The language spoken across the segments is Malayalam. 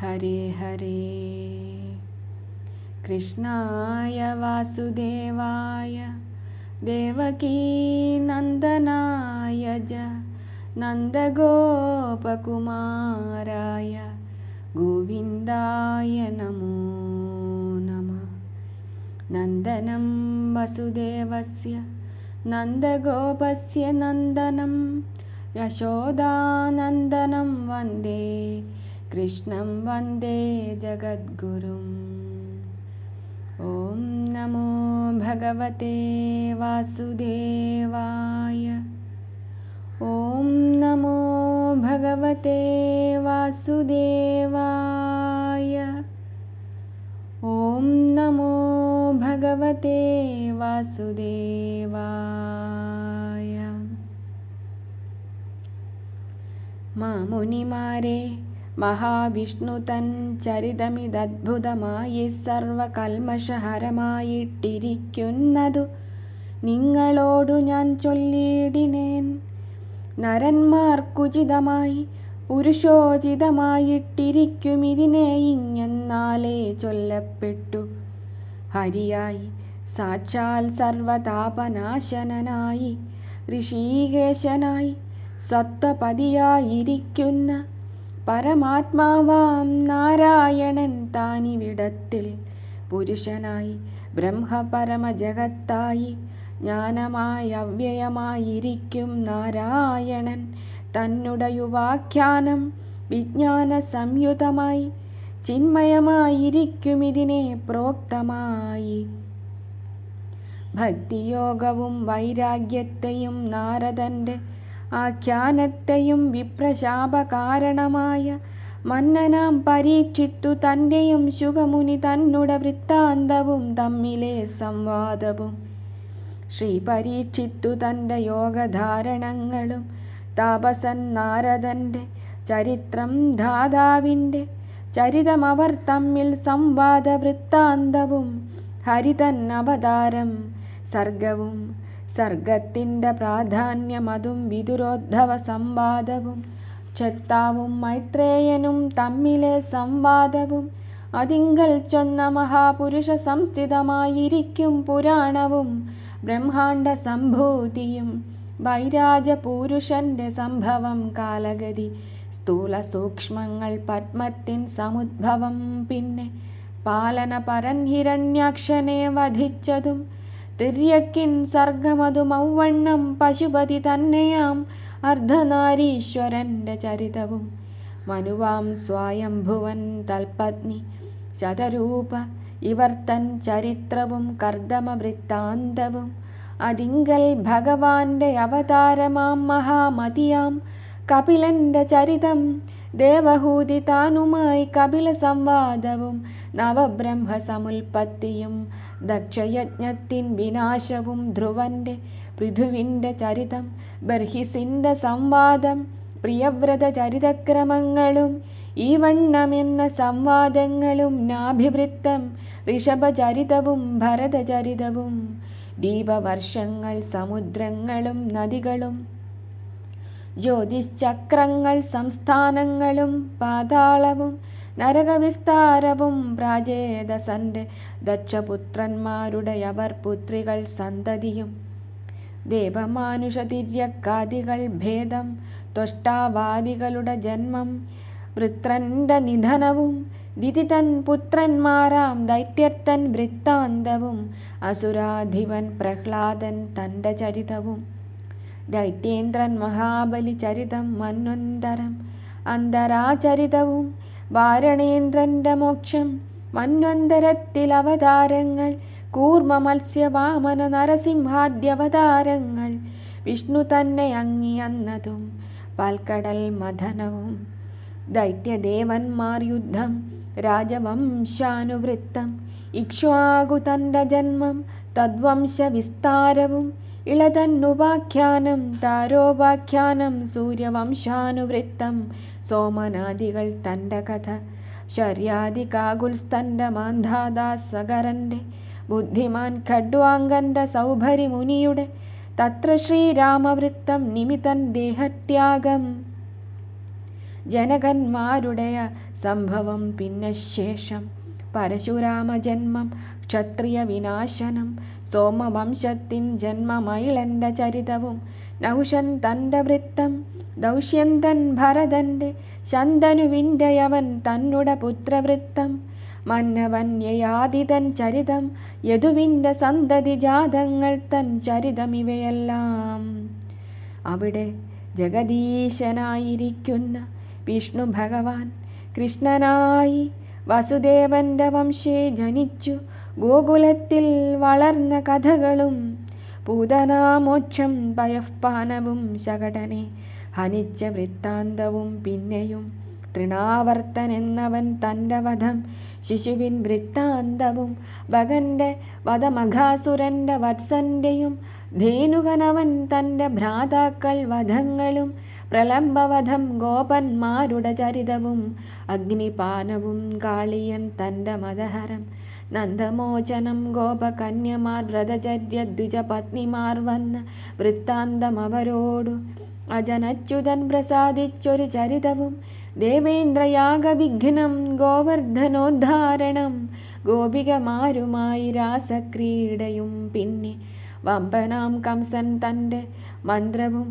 हरे हरे। कृष्णाय वासुदेवाय देवकीनन्दनाय ज नन्दगोपकुमाराय गोविन्दाय नमो नमः। नन्दनं वसुदेवस्य नन्दगोपस्य नन्दनं यशोदानन्दनं वन्दे कृष्णं वन्दे जगद्गुरुम्। ॐ नमो भगवते वासुदेवाय। ॐ नमो भगवते वासुदेवाय। ॐ नमो भगवते वासुदेवाय। मा मुनिमारे മഹാവിഷ്ണു തൻ ചരിതമിതദ്ഭുതമായി സർവകൽമഷഹരമായിട്ടിരിക്കുന്നതു നിങ്ങളോടു ഞാൻ ചൊല്ലിയിടിനേൻ. നരന്മാർക്കുചിതമായി പുരുഷോചിതമായിട്ടിരിക്കുമിതിനെ ഇങ്ങെന്നാലേ ചൊല്ലപ്പെട്ടു. ഹരിയായി സാക്ഷാൽ സർവതാപനാശനനായി ഋഷീകേശനായി സത്വപതിയായിരിക്കുന്ന പരമാത്മാവാം നാരായണൻ താനിവിടത്തിൽ. പുരുഷനായി ബ്രഹ്മപരമജഗത്തായി ജ്ഞാനമായി അവ്യയമായിരിക്കും നാരായണൻ. തന്നുടയുവാഖ്യാനം വിജ്ഞാന സംയുതമായി ചിന്മയമായിരിക്കും ഇതിനെ പ്രോക്തമായി. ഭക്തിയോഗവും വൈരാഗ്യത്തെയും നാരദന്റെ ആഖ്യാനത്തെയും വിപ്രശാപകാരണമായ മന്നനാം പരീക്ഷിത്തു തന്റെയും ശുഖമുനി തന്നുട വൃത്താന്തവും തമ്മിലെ സംവാദവും. ശ്രീ പരീക്ഷിത്തു തന്റെ യോഗധാരണങ്ങളും താപസൻ നാരദന്റെ ചരിത്രം ധാതാവിന്റെ ചരിതമവർ തമ്മിൽ സംവാദ വൃത്താന്തവും ഹരിതൻ അവതാരം സർഗവും സർഗത്തിന്റെ പ്രാധാന്യമതും വിദുരോദ്ധവ സംവാദവും. ക്ഷത്താവും മൈത്രേയനും തമ്മിലെ സംവാദവും. അതിങ്കൽ ചൊന്ന മഹാപുരുഷ സംസ്ഥിതമായിരിക്കും പുരാണവും. ബ്രഹ്മാണ്ട സംഭൂതിയും വൈരാജപുരുഷന്റെ സംഭവം കാലഗതി. സ്ഥൂല സൂക്ഷ്മങ്ങൾ പത്മത്തിൻ സമുദ്ഭവം പിന്നെ പാലന പരൻ ഹിരണ്യാക്ഷനെ വധിച്ചതും തിര്യക്കിൻ സർഗമതു മൗവണ്ണം പശുപതി തന്നെയാം അർദ്ധനാരീശ്വരന്റെ ചരിതവും. മനുവാം സ്വായംഭുവൻ തൽപത്നി ശതരൂപ ഇവർ തൻ ചരിത്രവും കർദമ വൃത്താന്തവും അതിങ്കൽ ഭഗവാന്റെ അവതാരമാം മഹാമതിയാം കപിലന്റെ ചരിതം ദേവഹൂതി താനുമായി കപില സംവാദവും നവബ്രഹ്മ സമുൽപ്പത്തിയും ദക്ഷയജ്ഞത്തിൻ വിനാശവും ധ്രുവന്റെ പൃഥുവിന്റെ ചരിതം ബർഹിസിന്റെ സംവാദം പ്രിയവ്രത ചരിതക്രമങ്ങളും ഈ വണ്ണമെന്ന സംവാദങ്ങളും നാഭിവൃത്തം ഋഷഭചരിതവും ഭരതചരിതവും ദീപവർഷങ്ങൾ സമുദ്രങ്ങളും നദികളും ജ്യോതിശ്ചക്രങ്ങൾ സംസ്ഥാനങ്ങളും പാതാളവും നരകവിസ്താരവും പ്രാചേതസന്റെ ദക്ഷപുത്രന്മാരുടെ അവർ പുത്രികൾ സന്തതിയും ദേവമാനുഷതിര്യക്കാദികൾ ഭേദം തൊഷ്ടാവാദികളുടെ ജന്മം വൃത്രന്റെ നിധനവും ദിതിതൻ പുത്രന്മാരാം ദൈത്യർത്തൻ വൃത്താന്തവും അസുരാധിപൻ പ്രഹ്ലാദൻ തന്റെ ചരിതവും. ദൈത്യേന്ദ്രൻ മഹാബലി ചരിതം മന്വന്തരം. അന്തരാചരിതവും വാരണേന്ദ്രന്റെ മോക്ഷം. മന്വന്തരത്തിൽ അവതാരങ്ങൾ കൂർമ്മ മത്സ്യവാമന നരസിംഹാദ്യവതാരങ്ങൾ. വിഷ്ണു തന്നെ അങ്ങിയന്നതും പാൽക്കടൽ മഥനവും. ദൈത്യദേവന്മാർ യുദ്ധം രാജവംശാനുവൃത്തം. ഇക്ഷ്വാകു തന്റെ ജന്മം തദ്വംശവിസ്താരവും ഇളതന്നുപാഖ്യാനം താരോപാഖ്യാനം സൂര്യവംശാനുവൃത്തം. സോമനാദികൾ തന്റെ കഥ ശര്യാദികാകുൽസ്തന്റെ മാന്ധാദാസകരന്റെ ബുദ്ധിമാൻ ഖഡ്വാങ്കന്റെ സൗഭരി മുനിയുടെ തത്ര ശ്രീരാമവൃത്തം നിമിതൻ ദേഹത്യാഗം. ജനകന്മാരുടെ സംഭവം പിന്നെ ശേഷം. പരശുരാമജന്മം ക്ഷത്രിയ വിനാശനം സോമവംശത്തിൻ ജന്മമൈളന്റെ ചരിതവും നൗഷൻ തന്റെ വൃത്തം ദൗഷ്യന്തൻ ഭരതന്റെ ശന്തനുവിന്റെ അവൻ തന്നുടെ പുത്രവൃത്തം മന്നവന്യയാതിതൻ ചരിതം യദുവിന്റെ സന്തതി ജാതങ്ങൾ തൻ ചരിതം ഇവയെല്ലാം. അവിടെ ജഗദീശനായിരിക്കുന്ന വിഷ്ണു ഭഗവാൻ കൃഷ്ണനായി വസുദേവന്റെ വംശേ ജനിച്ചു. ഗോകുലത്തിൽ വളർന്ന കഥകളും പൂതനാമോക്ഷം പയഃപാനവും ശകടനെ ഹനിച്ച വൃത്താന്തവും പിന്നെയും തൃണാവർത്തനെന്നവൻ തന്റെ വധം ശിശുവിൻ വൃത്താന്തവും ഭഗന്റെ വധമഘാസുരന്റെ വത്സന്റെയും ധേനുകനവൻ തന്റെ ഭ്രാതാക്കൾ വധങ്ങളും പ്രലംബവധം ഗോപന്മാരുടെ ചരിതവും അഗ്നിപാനവും കാളിയൻ തന്റെ മതഹരം നന്ദമോചനം ഗോപകന്യമാർ വ്രതചര്യ ദ്വിജപത്നിമാർ വന്ന വൃത്താന്തം അവരോടു അജനച്യുതൻ പ്രസാദിച്ചൊരു ചരിതവും ദേവേന്ദ്രയാഗവിഘ്നം ഗോവർദ്ധനോദ്ധാരണം ഗോപികമാരുമായി രാസക്രീഡയും പിന്നെ വമ്പനാം കംസൻ തന്റെ മന്ത്രവും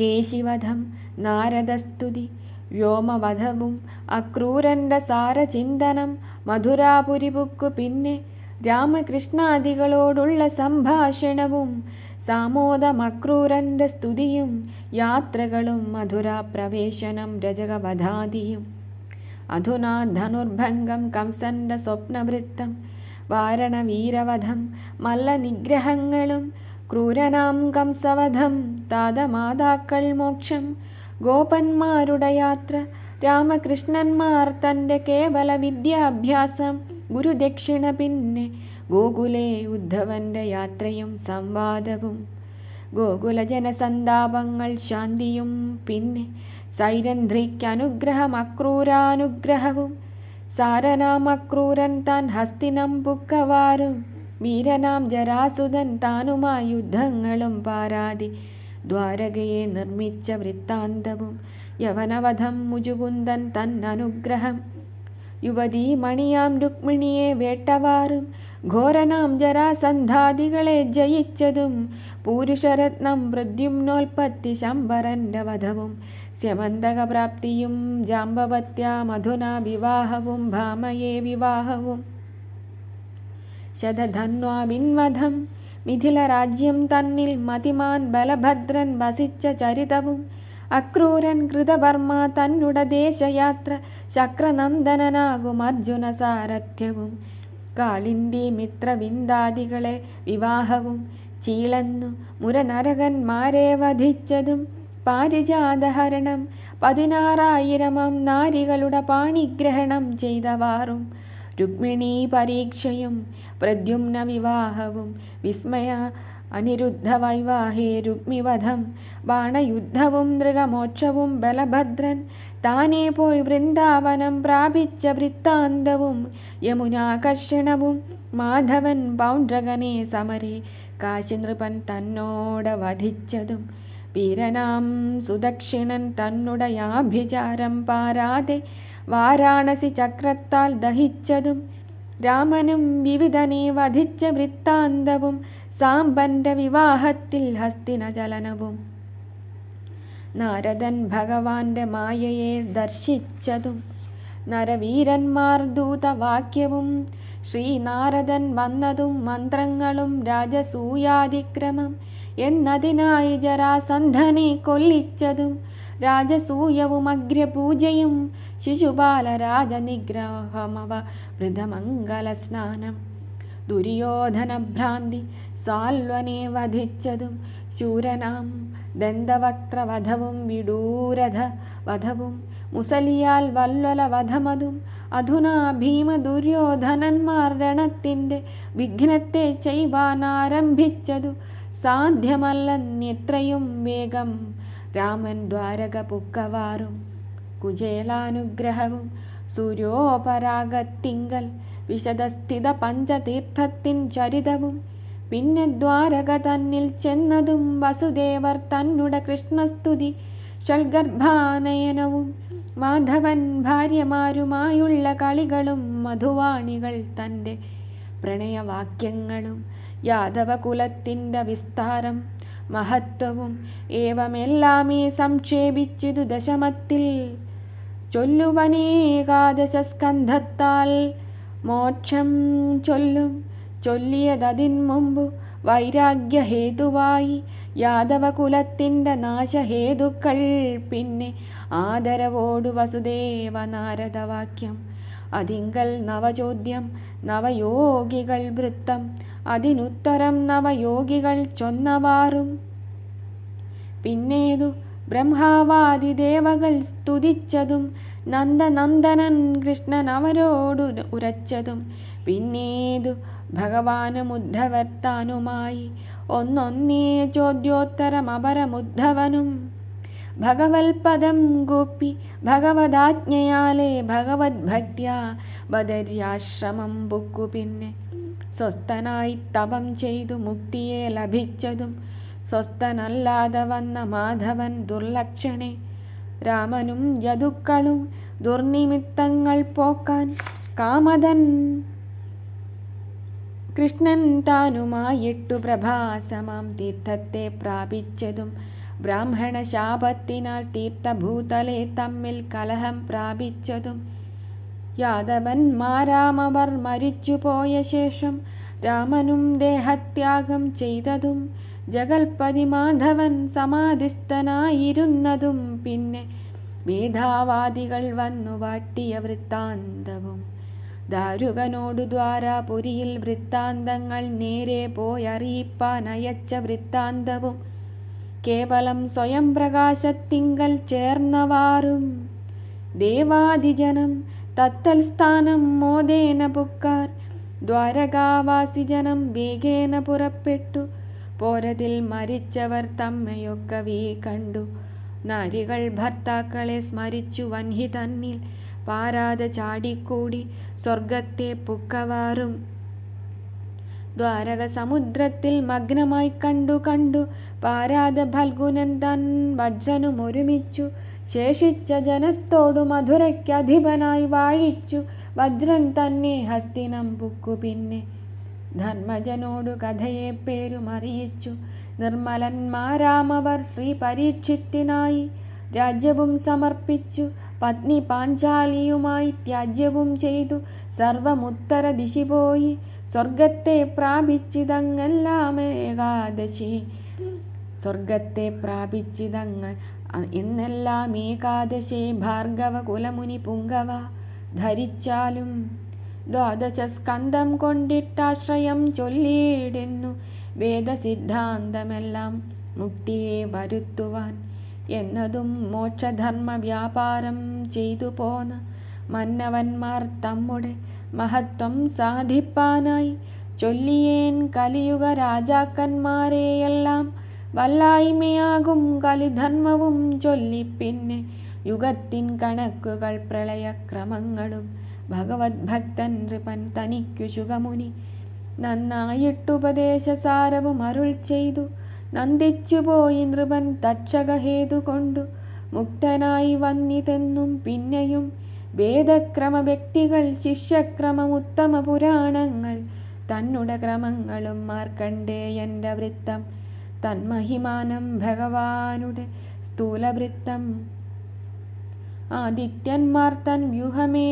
കേശിവധം നാരദസ്തുതി വ്യോമവധവും അക്രൂരന്റെ സാരചിന്തനം മധുരാപുരിപുക്കു പിന്നെ രാമകൃഷ്ണാദികളോടുള്ള സംഭാഷണവും സാമോദമക്രൂരന്റെ സ്തുതിയും യാത്രകളും മധുരാപ്രവേശനം രജകവധാദിയും അധുനാ ധനുർഭംഗം കംസന്റെ സ്വപ്നവൃത്തം വാരണവീരവധം മല്ലനിഗ്രഹങ്ങളും ക്രൂരനാം കംസവധം താതമാതാക്കൾ മോക്ഷം ഗോപന്മാരുടെ യാത്ര. രാമകൃഷ്ണന്മാർ തന്റെ കേവല വിദ്യാഭ്യാസം ഗുരുദക്ഷിണ പിന്നെ ഗോകുലേ ഉദ്ധവന്റെ യാത്രയും സംവാദവും. ഗോകുല ജനസന്താപങ്ങൾ ശാന്തിയും പിന്നെ സൈരന്ധ്രിക്ക് അനുഗ്രഹം അക്രൂരാനുഗ്രഹവും സാരനാം അക്രൂരൻ താൻ ഹസ്തിനം പുക്കവാറും വീരനാം ജരാസുതൻ താനുമായി യുദ്ധങ്ങളും പാരാതി. ദ്വാരകയെ നിർമ്മിച്ച വൃത്താന്തവും യവനവധം മുജുകുന്ദൻ തൻ അനുഗ്രഹം. യുവതീ മണിയാം രുക്മിണിയെ വേട്ടവാറും ഘോരനാം ജരാസന്ധാദികളെ ജയിച്ചതും പൂരുഷരത്നം മൃദ്യുംനോൽപ്പത്തി ശംബരന്റെ വധവും സ്യമന്തകപ്രാപ്തിയും ജാമ്പവത്യ മധുന വിവാഹവും ഭാമയെ വിവാഹവും. ശതധന്വാവിൻവധം മിഥിലരാജ്യം തന്നിൽ മതിമാൻ ബലഭദ്രൻ വസിച്ച ചരിതവും അക്രൂരൻ കൃതവർമ്മ തന്നുട ദേശയാത്ര ശക്രനന്ദനനാകും അർജുന സാരഥ്യവും. കാളിന്തി മിത്രവിന്ദാദികളെ വിവാഹവും ചീളന്നു മുരനരകന്മാരെ വധിച്ചതും പാരിജാതഹരണം പതിനാറായിരമം നാരികളുടെ പാണിഗ്രഹണം ചെയ്തവാറും. രുക്മിണീ പരീക്ഷയും പ്രദ്യുമ്ന വിവാഹവും വിസ്മയ അനിരുദ്ധ വൈവാഹേ രുക്മിവധം. ബാണയുദ്ധവും നൃഗമോക്ഷവും ബലഭദ്രൻ താനേ പോയി വൃന്ദാവനം പ്രാപിച്ച വൃത്താന്തവും യമുനാകർഷണവും മാധവൻ പൗണ്ഡ്രകനെ സമരെ കാശിനൃപൻ തന്നോട് വധിച്ചതും വീരനാം സുദക്ഷിണൻ തന്നുടയാഭിചാരം പാരാതെ വാരാണസി ചക്രത്താൽ ദഹിച്ചതും രാമനും വിവിധനെ വധിച്ച വൃത്താന്തവും സാമ്പന്റെ വിവാഹത്തിൽ ഹസ്തിനചലനവും. നാരദൻ ഭഗവാന്റെ മായയെ ദർശിച്ചതും നരവീരന്മാർ ദൂതവാക്യവും ശ്രീനാരദൻ വന്നതും മന്ത്രങ്ങളും രാജസൂയാതിക്രമം എന്നതിനായി ജരാസന്ധനെ കൊല്ലിച്ചതും രാജസൂയവും അഗ്രപൂജയും ശിശുപാല രാജനിഗ്രഹമവ ദുര്യോധന ദുര്യോധനഭ്രാന്തി സാൽവനെ വധിച്ചതും ശൂരനാം ദന്തവക്രവധവും വിഡൂരഥ വധവും മുസലിയാൽ വല്ലല വധമതും അധുനാ ഭീമ ദുര്യോധനന്മാർ രണത്തിന്റെ വിഘ്നത്തെ സാധ്യമല്ലെന്നിത്രയും സാധ്യമല്ലെന്നെത്രയും വേഗം രാമൻ ദ്വാരക പുക്കവാറും കുചേലാനുഗ്രഹവും സൂര്യോപരാഗത്തിങ്കൽ വിശദസ്ഥിത പഞ്ചതീർത്ഥത്തിൻ ചരിതവും. പിന്നെ ദ്വാരക തന്നിൽ ചെന്നതും വസുദേവർ തന്നുട കൃഷ്ണസ്തുതി ഷൽഗർഭാനയനവും മാധവൻ ഭാര്യമാരുമായുള്ള കളികളും മധുവാണികൾ തന്റെ പ്രണയവാക്യങ്ങളും യാദവകുലത്തിന്റെ വിസ്താരം മഹത്വവും ഏവമെല്ലാമേ സംക്ഷേപിച്ചിതു ദശമത്തിൽ. ചൊല്ലുവനേകാദശ സ്കന്ധത്താൽ മോക്ഷം ചൊല്ലും. ചൊല്ലിയതതിൻ മുമ്പു വൈരാഗ്യഹേതുവായി യാദവകുലത്തിന്റെ നാശഹേതുക്കൾ പിന്നെ ആദരവോടു വസുദേവ നാരദവാക്യം. അതിങ്കൽ നവചോദ്യം നവയോഗികൾ വൃത്തം അതിനുത്തരം നവയോഗികൾ ചൊന്നവാറും. പിന്നേതു ബ്രഹ്മാവാദി ദേവകൾ സ്തുതിച്ചതും നന്ദനന്ദനൻ കൃഷ്ണൻ അവരോടു ഉരച്ചതും. പിന്നേതു ഭഗവാനുമുദ്ധവർത്താനുമായി ഒന്നൊന്നേ ചോദ്യോത്തരം അപരമുദ്ധവനും. ഭഗവത്പദം ഗോപ്പി ഭഗവതാജ്ഞയാലേ ഭഗവത് ഭക്ത്യ ബദര്യാശ്രമം ബുക്കു പിന്നെ സ്വസ്ഥനായി തപം ചെയ്തു മുക്തിയെ ലഭിച്ചതും സ്വസ്ഥനല്ലാതെ വന്ന മാധവൻ ദുർലക്ഷണെ രാമനും യദുക്കളും ദുർനിമിത്തങ്ങൾ പോക്കാൻ കാമതൻ. കൃഷ്ണൻ താനുമായിട്ടു പ്രഭാസമാം തീർത്ഥത്തെ പ്രാപിച്ചതും ബ്രാഹ്മണ ശാപത്തിനാൽ തീർത്ഥഭൂതലെ തമ്മിൽ കലഹം പ്രാപിച്ചതും യാദവന്മാരാമവർ മരിച്ചുപോയ ശേഷം രാമനും ദേഹത്യാഗം ചെയ്തതും ജഗൽപതി മാധവൻ സമാധിസ്ഥനായിരുന്നതും പിന്നെ മേധാവാദികൾ വന്നു വാട്ടിയ വൃത്താന്തവും. ദാരുകനോടു ദ്വാരാപുരിയിൽ വൃത്താന്തങ്ങൾ നേരെ പോയറിയിപ്പാൻ അയച്ച വൃത്താന്തവും. കേവലം സ്വയം പ്രകാശത്തിങ്കൽ ചേർന്നവാറും. ദേവാദിജനം തത്തൽസ്ഥാനം മോദേന പുക്കാർ. ദ്വാരകാവാസിജനം വേഗേന പുറപ്പെട്ടു. പോരതിൽ മരിച്ചവർ തമ്മയൊക്കവേ കണ്ടു. നാരികൾ ഭർത്താക്കളെ സ്മരിച്ചു വൻഹി തന്നിൽ പാരാതെ ചാടിക്കൂടി സ്വർഗത്തെ പുക്കവാറും. ദ്വാരക സമുദ്രത്തിൽ മഗ്നമായി കണ്ടു കണ്ടു. പാരാതെ ഫൽഗുനൻ തൻ വജ്രനും ഒരുമിച്ചു. ശേഷിച്ച ജനത്തോടു മധുരയ്ക്കധിപനായി വാഴിച്ചു. വജ്രൻ തന്നെ ഹസ്തിനം പുക്കു പിന്നെ. ധർമ്മജനോടു കഥയെ പേരുമറിയിച്ചു. നിർമ്മലന്മാരാമവർ ശ്രീ പരീക്ഷിത്തിനായി രാജ്യവും സമർപ്പിച്ചു. പത്നി പാഞ്ചാലിയുമായി ത്യാജ്യവും ചെയ്തു. സർവമുത്തര ദിശി പോയി സ്വർഗത്തെ പ്രാപിച്ചിതങ്ങെല്ലാം ഏകാദശി സ്വർഗത്തെ പ്രാപിച്ചിതങ്ങ് എന്നെല്ലാം ഏകാദശേ ഭാർഗവ കുലമുനി പുങ്കവ ധരിച്ചാലും ദ്വാദശ സ്കന്ധം കൊണ്ടിട്ടാശ്രയം ചൊല്ലിയിടുന്നു വേദസിദ്ധാന്തമെല്ലാം മുക്തിയെ വരുത്തുവാൻ എന്നതും മോക്ഷധർമ്മ വ്യാപാരം ചെയ്തു പോന്ന മന്നവന്മാർ തമ്മുടെ മഹത്വം സാധിപ്പാനായി ചൊല്ലിയേൻ കലിയുഗ രാജാക്കന്മാരെയെല്ലാം വല്ലായ്മയാകും കലിധർമ്മവും ചൊല്ലി പിന്നെ യുഗത്തിൻ കണക്കുകൾ പ്രളയക്രമങ്ങളും ഭഗവത് ഭക്തൻ നൃപൻ തനിക്കു ശുഖമുനി നന്നായിട്ടുപദേശസാരവും അരുൾ ചെയ്തു. നന്ദിച്ചുപോയി നൃപൻ തക്ഷകഹേതു കൊണ്ടു. മുക്തനായി വന്നിതെന്നും പിന്നെയും വേദക്രമ വ്യക്തികൾ ശിഷ്യക്രമം ഉത്തമ പുരാണങ്ങൾ. തന്നുട ക്രമങ്ങളും മാർക്കണ്ടേയന്റെ വൃത്തം തന്മഹിമാനം ഭഗവാനുടെ സ്ഥൂലവൃത്തം. ആദിത്യന്മാർ തൻ വ്യൂഹമേ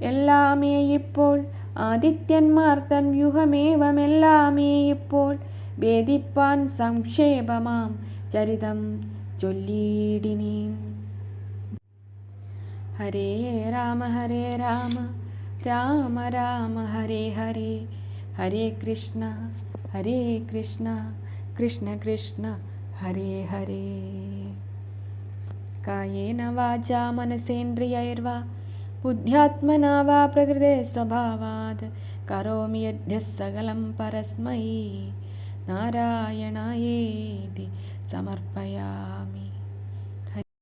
എല്ലാമേ ഇപ്പോൾ. ആദിത്യന്മാർ തൻ വ്യൂഹമേവമെല്ലാമേ ഇപ്പോൾ. വേദിപ്പാൻ സംക്ഷേപമാം ചരിതം ചൊല്ലിയിടിനി ഹരേ രാമ ഹരേ രാമ രാമ രാമ ഹരേ ഹരേ. ഹരേ കൃഷ്ണ ഹരേ കൃഷ്ണ. कृष्ण कृष्ण हरे हरे। कायेन वाचा मनसेन्द्रियैर्वा बुद्ध्यात्मना वा प्रकृते स्वभावात् करोमि यद्यः सकलं परस्मै। नारायणायेति समर्पयामि।